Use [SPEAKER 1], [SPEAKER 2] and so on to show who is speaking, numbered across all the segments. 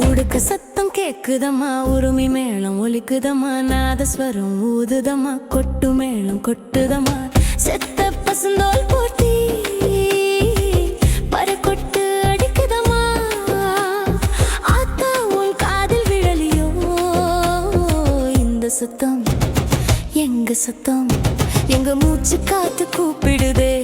[SPEAKER 1] உடுக்க சத்தம் கேக்குதம்மா உருமி மேளம் ஒலிக்குதம்மா நாதஸ்வரம் ஊதுதம்மா கொட்டு மேளம் கொட்டுதம்மா செத்த பசுந்தோல் போட்டி. பறக்கொட்டு அடிக்குதம்மா. ஆத்தா உன் காதில் விழலியோ. இந்த சத்தம் எங்க சத்தம்? எங்க மூச்சு காத்து கூப்பிடுதே.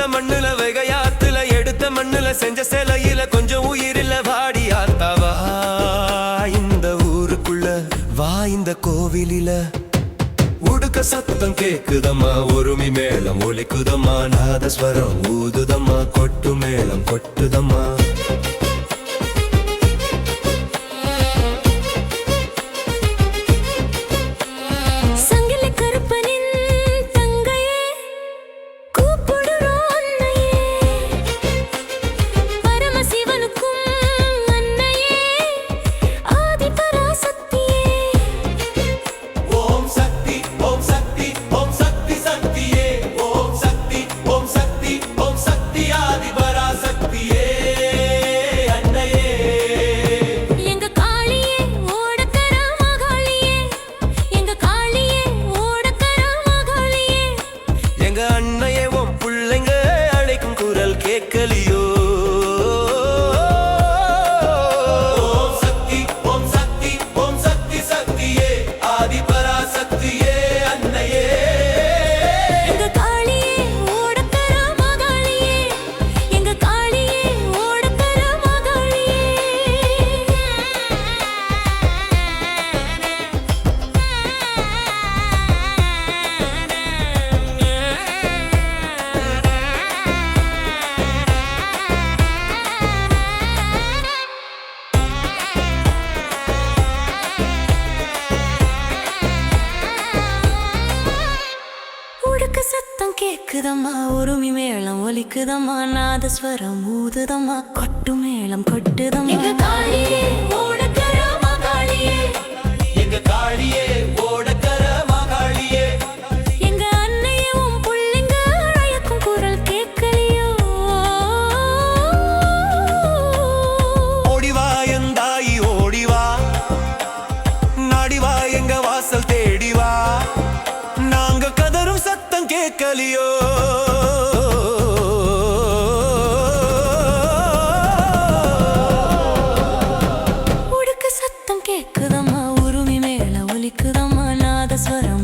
[SPEAKER 2] மதுரை மண்ணுல வெகையாத்துல எடுத்த மண்ணுல செஞ்ச சிலையில கொஞ்சம் உயிரில வாடி ஆத்தாவா. இந்த ஊருக்குள்ள வா இந்த கோவிலில. உடுக்க சத்தம் கேக்குதம்மா ஒருமி மேளம் ஒலிக்குதம்மா நாதஸ்வரம் ஊதுதம்மா கொட்டு மேளம் கொட்டுதம்மா.
[SPEAKER 1] எங்க சத்தம் கேக்குதம்மா உருமி மேளம் ஒலிக்குதம்மா நாதஸ்வரம் ஊதுதம்மா கொட்டு மேளம் கொட்டுதம்மா. காளியே ஓடக்கர மகாளியே
[SPEAKER 2] எங்க காளியே ஓடக்கர மாகாளியே
[SPEAKER 1] எங்க அன்னையே உன் புள்ளைங்க அழைக்கும் குரல் கேட்கலையோ.
[SPEAKER 2] ஓடிவா எந்தாயி ஓடிவா. நாடிவா எங்க வாசல் தேடிவா. நாங்க கதரும் சத்தம் கேட்கலியோ. That's what I'm